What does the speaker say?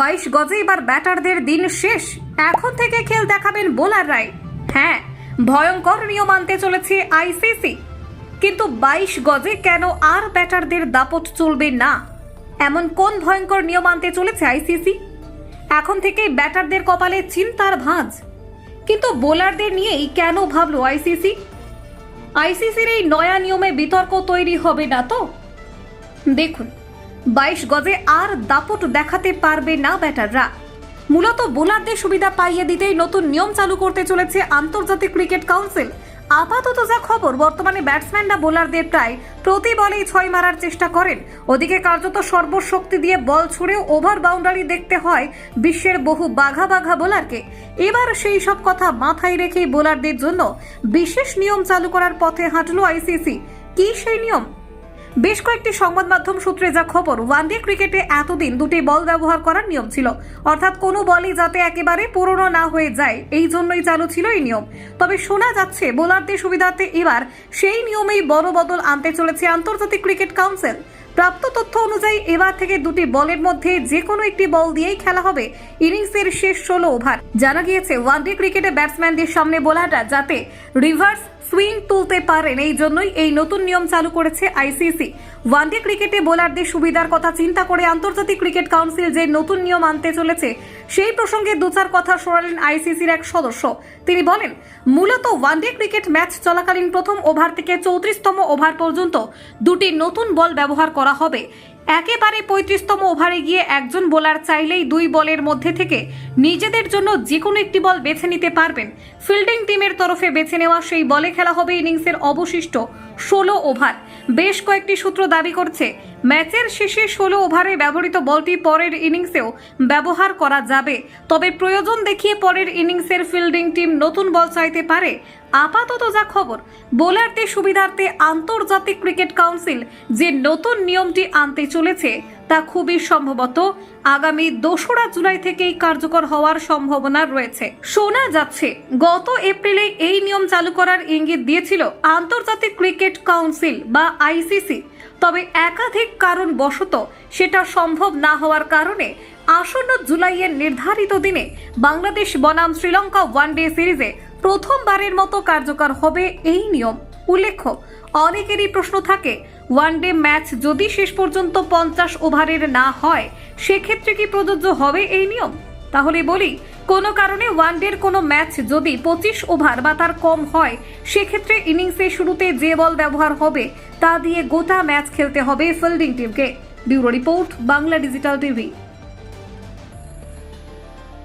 বাইশ গজে এবার ব্যাটারদের দিন শেষ। এখন থেকে খেল দেখাবেন বোলাররাই। হ্যাঁ ভয়ঙ্কর নিয়ম আনতে চলেছে আইসিসি। কিন্তু বাইশ গজে কেন আর ব্যাটারদের দাপট চলবে না? এমন কোন ভয়ঙ্কর নিয়ম আনতে চলেছে আইসিসি? এখন থেকে ব্যাটারদের কপালে চিন্তার ভাঁজ। কিন্তু বোলারদের নিয়েই কেন ভাবল আইসিসি? আইসিসির এই নয়া নিয়মে বিতর্ক তৈরি হবে না তো? দেখুন বাইশ গজে আর দাপট দেখাতে পারবে না ব্যাটাররা। মূলত বোলারদের সুবিধা পাইয়ে দিতেই নতুন নিয়ম চালু করতে চলেছে আন্তর্জাতিক ক্রিকেট কাউন্সিল। আপাতত যা খবর, বর্তমানে ব্যাটসম্যানরা বোলারদের প্রায় প্রতি বলেই ছয় মারার চেষ্টা করেন। ওদিকে কার্যত সর্বশক্তি দিয়ে বল ছুড়েও ওভার বাউন্ডারি দেখতে হয় বিশ্বের বহু বাঘা বাঘা বোলারকে। এবার সেই সব কথা মাথায় রেখেই বোলারদের জন্য বিশেষ নিয়ম চালু করার পথে হাঁটলো আইসিসি। কি সেই নিয়ম? বেশ কয়েকটি সংবাদ মাধ্যম সূত্রে যা খবর ওয়ানডে ক্রিকেটে এতদিন দুটি বল ব্যবহার করার নিয়ম ছিল। অর্থাৎ কোনো বলই যাতে একেবারে পুরনো না হয়ে যায়, এই জন্যই চালু ছিল এই নিয়ম। তবে শোনা যাচ্ছে, বোলারদের সুবিধার্থে এবার সেই নিয়মেই বড় বদল আনতে চলেছে আন্তর্জাতিক ক্রিকেট কাউন্সিল। প্রাপ্ত তথ্য অনুযায়ী, এবার থেকে দুটি বলের মধ্যে যে কোনো একটি বল দিয়েই খেলা হবে ইনিংসের শেষ ষোলো ওভার। জানা গিয়েছে ওয়ানডে ক্রিকেটে ব্যাটসম্যানদের সামনে বোলাররা যাতে রিভার্স সুইং তুলতে পারেন। এই জন্যই এই নতুন নিয়ম চালু করেছে আইসিসি। ওয়ানডে ক্রিকেটে বোলারদের সুবিধার কথা চিন্তা করে আন্তর্জাতিক ক্রিকেট কাউন্সিল যে নতুন নিয়ম আনতে চলেছে, সেই প্রসঙ্গে দু চার কথা শোনালেন আইসিসির এক সদস্য। তিনি বলেন, মূলত ওয়ানডে ক্রিকেট ম্যাচ চলাকালীন প্রথম ওভার থেকে চৌত্রিশতম ওভার পর্যন্ত দুটি নতুন বল ব্যবহার করা হবে। একেবারে পঁয়ত্রিশতম ওভারে গিয়ে একজন বোলার চাইলেই দুই বলের মধ্যে থেকে নিজেদের জন্য যে কোনো একটি বল বেছে নিতে পারবেন। ফিল্ডিং টিমের তরফে বেছে নেওয়া সেই বলে খেলা হবে ইনিংসের অবশিষ্ট ষোলো ওভার। বেশ কয়েকটি সূত্র দাবি করছে ম্যাচের শেষে ষোলো ওভারে ব্যবহৃত বলটি পরের ইনিংসেও ব্যবহার করা যাবে। তবে প্রয়োজন দেখিয়ে পরের ইনিংসের ফিল্ডিং টিম নতুন বল চাইতে পারে। আপাতত যা খবর, বোলারদের সুবিধার্থে আন্তর্জাতিক ক্রিকেট কাউন্সিল যে নতুন নিয়মটি আনতে চলেছে তা খুবই সম্ভবত আগামী দোসরা জুলাই থেকেই কার্যকর হওয়ার সম্ভাবনা রয়েছে। শোনা যাচ্ছে, গত এপ্রিলে এই নিয়ম চালু করার ইঙ্গিত দিয়েছিল আন্তর্জাতিক ক্রিকেট কাউন্সিল বা আইসিসি। তবে একাধিক কারণ বশত সেটা সম্ভব না হওয়ার কারণে আসন্ন জুলাইয়ের নির্ধারিত দিনে বাংলাদেশ বনাম শ্রীলঙ্কা ওয়ানডে সিরিজে প্রথমবারের মতো কার্যকর হবে এই নিয়ম। উল্লেখ্য, অনেকেরই প্রশ্ন থাকে, ওয়ানডে ম্যাচ যদি শেষ পর্যন্ত পঞ্চাশ ওভারের না হয়, সেক্ষেত্রে কি প্রযোজ্য হবে এই নিয়ম? তাহলে বলি, কোনো কারণে ওয়ানডের কোনো ম্যাচ যদি পঁচিশ ওভার বা তার কম হয়, সেক্ষেত্রে ইনিংসের শুরুতে যে বল ব্যবহার হবে, তা দিয়ে গোটা ম্যাচ খেলতে হবে ফিল্ডিং টিমকে। Bureau report, Bangla digital TV.